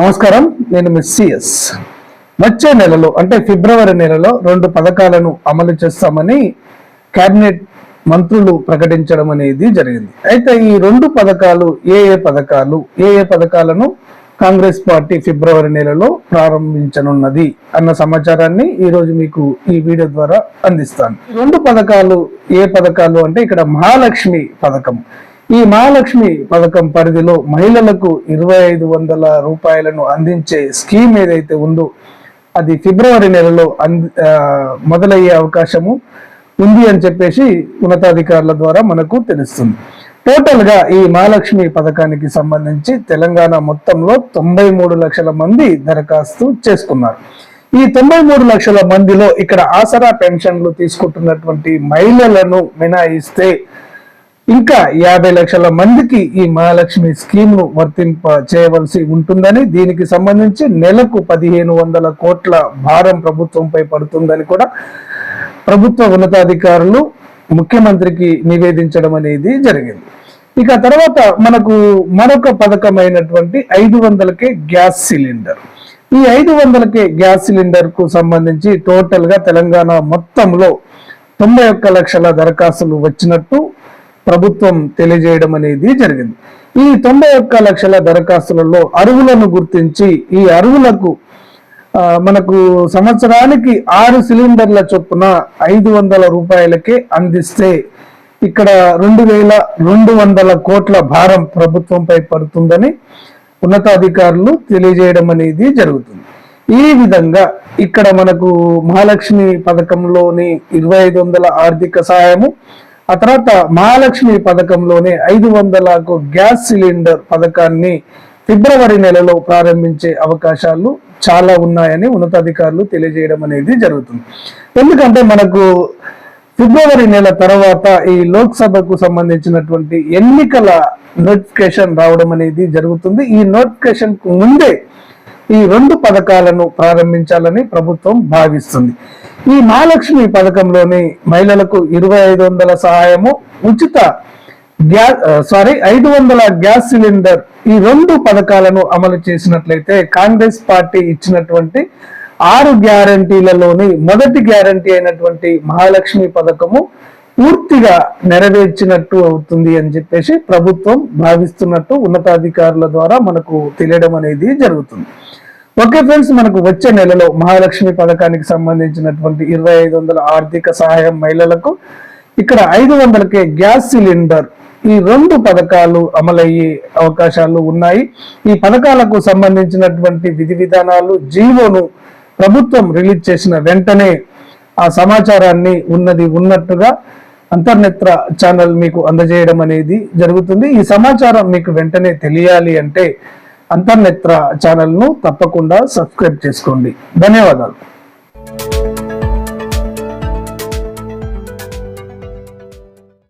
నమస్కారం నేను miss CS. వచ్చే నెలలో అంటే ఫిబ్రవరి నెలలో రెండు పథకాలను అమలు చేస్తామని కేబినెట్ మంత్రులు ప్రకటించడం అనేది జరిగింది. అయితే ఈ రెండు పథకాలు ఏ ఏ పథకాలు ఏ ఏ పథకాలను కాంగ్రెస్ పార్టీ ఫిబ్రవరి నెలలో ప్రారంభించనున్నది అన్న సమాచారాన్ని ఈ రోజు మీకు ఈ వీడియో ద్వారా అందిస్తాను. రెండు పథకాలు ఏ పథకాలు అంటే ఇక్కడ మహాలక్ష్మి పథకం. ఈ మహాలక్ష్మి పథకం పరిధిలో మహిళలకు ఇరవై ఐదు వందల రూపాయలను అందించే స్కీమ్ ఏదైతే ఉందో అది ఫిబ్రవరి నెలలో అంది మొదలయ్యే అవకాశము ఉంది అని చెప్పేసి ఉన్నతాధికారుల ద్వారా మనకు తెలుస్తుంది. టోటల్గా ఈ మహాలక్ష్మి పథకానికి సంబంధించి తెలంగాణ మొత్తంలో తొంభై మూడు లక్షల మంది దరఖాస్తు చేసుకున్నారు. ఈ తొంభై మూడు లక్షల మందిలో ఇక్కడ ఆసరా పెన్షన్లు తీసుకుంటున్నటువంటి మహిళలను మినాయిస్తే ఇంకా యాభై లక్షల మందికి ఈ మహాలక్ష్మి స్కీమ్ను వర్తింప చేయవలసి ఉంటుందని దీనికి సంబంధించి నెలకు పదిహేను వందల కోట్ల భారం ప్రభుత్వంపై పడుతుందని కూడా ప్రభుత్వ ఉన్నతాధికారులు ముఖ్యమంత్రికి నివేదించడం అనేది జరిగింది. ఇక తర్వాత మనకు మరొక పథకమైనటువంటి ఐదు వందలకే గ్యాస్ సిలిండర్. ఈ ఐదు వందలకే గ్యాస్ సిలిండర్కు సంబంధించి టోటల్గా తెలంగాణ మొత్తంలో తొంభై ఒక్క లక్షల దరఖాస్తులు వచ్చినట్టు ప్రభుత్వం తెలియజేయడం అనేది జరిగింది. ఈ తొంభై ఒక్క లక్షల దరఖాస్తులలో అరువులను గుర్తించి ఈ అరువులకు మనకు సంవత్సరానికి ఆరు సిలిండర్ల చొప్పున ఐదు వందల రూపాయలకే అందిస్తే ఇక్కడ రెండు వేల రెండు వందల కోట్ల భారం ప్రభుత్వంపై పడుతుందని ఉన్నతాధికారులు తెలియజేయడం అనేది జరుగుతుంది. ఈ విధంగా ఇక్కడ మనకు మహాలక్ష్మి పథకంలోని ఇరవై ఐదు వందల ఆర్థిక సహాయము ఆ తర్వాత మహాలక్ష్మి పథకంలోనే ఐదు వందలకు గ్యాస్ సిలిండర్ పథకాన్ని ఫిబ్రవరి నెలలో ప్రారంభించే అవకాశాలు చాలా ఉన్నాయని ఉన్నతాధికారులు తెలియజేయడం అనేది జరుగుతుంది. ఎందుకంటే మనకు ఫిబ్రవరి నెల తర్వాత ఈ లోక్సభకు సంబంధించినటువంటి ఎన్నికల నోటిఫికేషన్ రావడం అనేది జరుగుతుంది. ఈ నోటిఫికేషన్కు ముందే ఈ రెండు పథకాలను ప్రారంభించాలని ప్రభుత్వం భావిస్తుంది. ఈ మహాలక్ష్మి పథకంలోని మహిళలకు ఇరవై ఐదు వందల సహాయము ఉచిత గ్యాస్ సారీ ఐదు వందల గ్యాస్ సిలిండర్ ఈ రెండు పథకాలను అమలు చేసినట్లయితే కాంగ్రెస్ పార్టీ ఇచ్చినటువంటి ఆరు గ్యారంటీలలోని మొదటి గ్యారంటీ అయినటువంటి మహాలక్ష్మి పథకము పూర్తిగా నెరవేర్చినట్టు అవుతుంది అని చెప్పేసి ప్రభుత్వం భావిస్తున్నట్టు ఉన్నతాధికారుల ద్వారా మనకు తెలియడం అనేది జరుగుతుంది. ఓకే ఫ్రెండ్స్ మనకు వచ్చే నెలలో మహాలక్ష్మి పథకానికి సంబంధించినటువంటి ఇరవై ఐదు వందల ఆర్థిక సహాయం మహిళలకు ఇక్కడ ఐదు వందలకే గ్యాస్ సిలిండర్. ఈ రెండు పథకాలు అమలయ్యే అవకాశాలు ఉన్నాయి. ఈ పథకాలకు సంబంధించినటువంటి విధి విధానాలు జీవోను ప్రభుత్వం రిలీజ్ చేసిన వెంటనే ఆ సమాచారాన్ని ఉన్నది ఉన్నట్టుగా అంతర్నేత్ర ఛానల్ మీకు అందజేయడం అనేది జరుగుతుంది. ఈ సమాచారం మీకు వెంటనే తెలియాలి అంటే అంతర్నేత్ర ఛానల్ను తప్పకుండా సబ్స్క్రైబ్ చేసుకోండి. ధన్యవాదాలు.